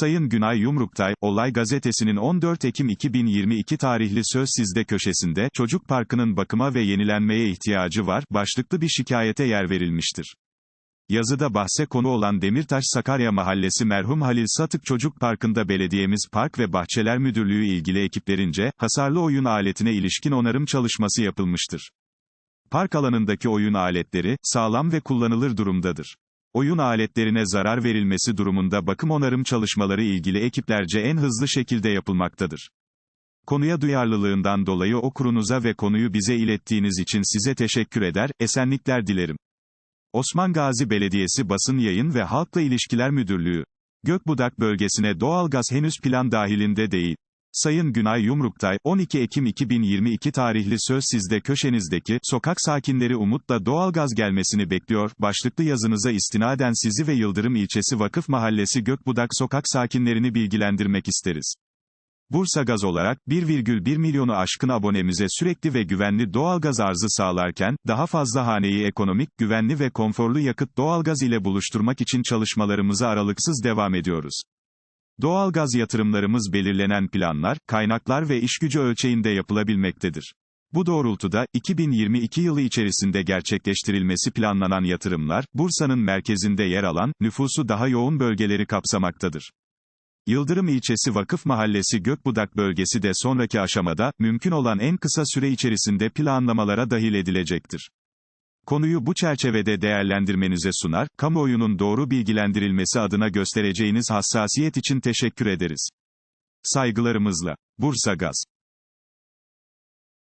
Sayın Günay Yumruktay, Olay Gazetesi'nin 14 Ekim 2022 tarihli Söz Sizde köşesinde, çocuk parkının bakıma ve yenilenmeye ihtiyacı var, başlıklı bir şikayete yer verilmiştir. Yazıda bahse konu olan Demirtaş Sakarya Mahallesi merhum Halil Satık Çocuk Parkı'nda belediyemiz Park ve Bahçeler Müdürlüğü ilgili ekiplerince, hasarlı oyun aletine ilişkin onarım çalışması yapılmıştır. Park alanındaki oyun aletleri, sağlam ve kullanılır durumdadır. Oyun aletlerine zarar verilmesi durumunda bakım onarım çalışmaları ilgili ekiplerce en hızlı şekilde yapılmaktadır. Konuya duyarlılığından dolayı o kurunuza ve konuyu bize ilettiğiniz için size teşekkür eder, esenlikler dilerim. Osman Gazi Belediyesi Basın Yayın ve Halkla İlişkiler Müdürlüğü. Gökbudak bölgesine doğalgaz henüz plan dahilinde değil. Sayın Günay Yumruktay, 12 Ekim 2022 tarihli söz sizde köşenizdeki, sokak sakinleri umutla doğalgaz gelmesini bekliyor, başlıklı yazınıza istinaden sizi ve Yıldırım ilçesi Vakıf Mahallesi Gökbudak sokak sakinlerini bilgilendirmek isteriz. Bursa Gaz olarak, 1,1 milyonu aşkın abonemize sürekli ve güvenli doğalgaz arzı sağlarken, daha fazla haneyi ekonomik, güvenli ve konforlu yakıt doğalgaz ile buluşturmak için çalışmalarımıza aralıksız devam ediyoruz. Doğalgaz yatırımlarımız belirlenen planlar, kaynaklar ve işgücü ölçeğinde yapılabilmektedir. Bu doğrultuda, 2022 yılı içerisinde gerçekleştirilmesi planlanan yatırımlar, Bursa'nın merkezinde yer alan, nüfusu daha yoğun bölgeleri kapsamaktadır. Yıldırım ilçesi Vakıf Mahallesi Gökbudak bölgesi de sonraki aşamada, mümkün olan en kısa süre içerisinde planlamalara dahil edilecektir. Konuyu bu çerçevede değerlendirmenize sunar, kamuoyunun doğru bilgilendirilmesi adına göstereceğiniz hassasiyet için teşekkür ederiz. Saygılarımızla. Bursa Gaz